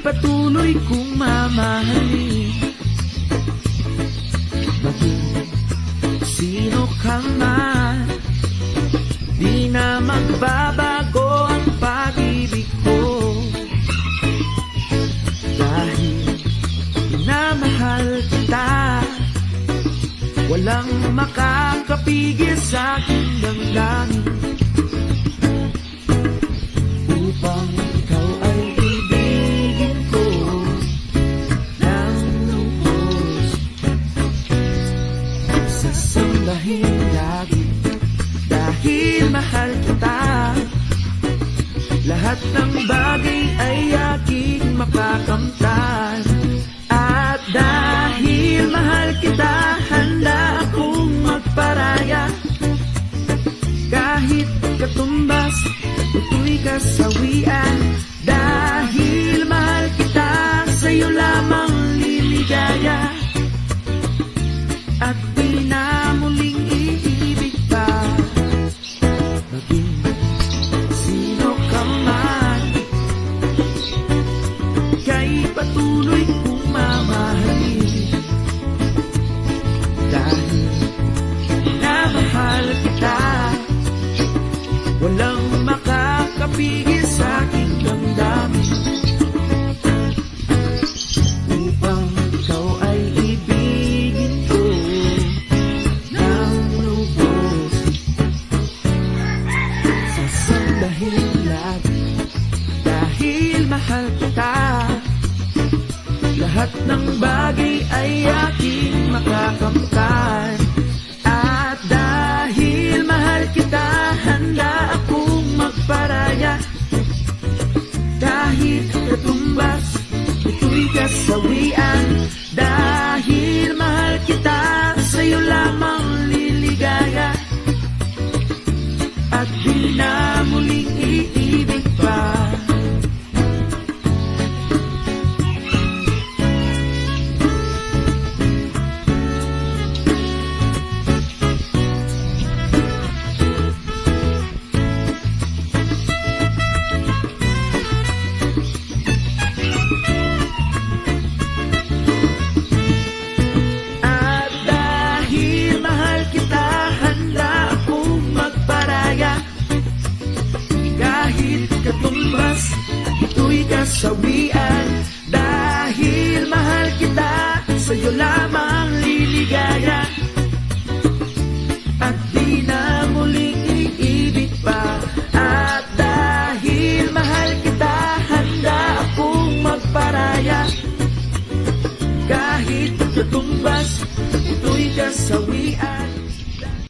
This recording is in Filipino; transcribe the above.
patuloy kong mamahalin. Maging sino ka man Di na magbabago ang pag-ibig ko. Dahil minamahal kita Walang makakapigil sa aking damdamin Sasambahin lagi Dahil mahal kita. Lahat ng bagay ay aking makakamtan At dahil mahal kita Handa akong magparaya. Kahit katumbas Tutoy kasawian. Dahil dahil mahal kita. Lahat ng bagay ay aking makakamtan. At dahil mahal kita Handa akong magparaya. Kahit katumbas Ito'y kasawian. Dahil ito'y kasawian Dahil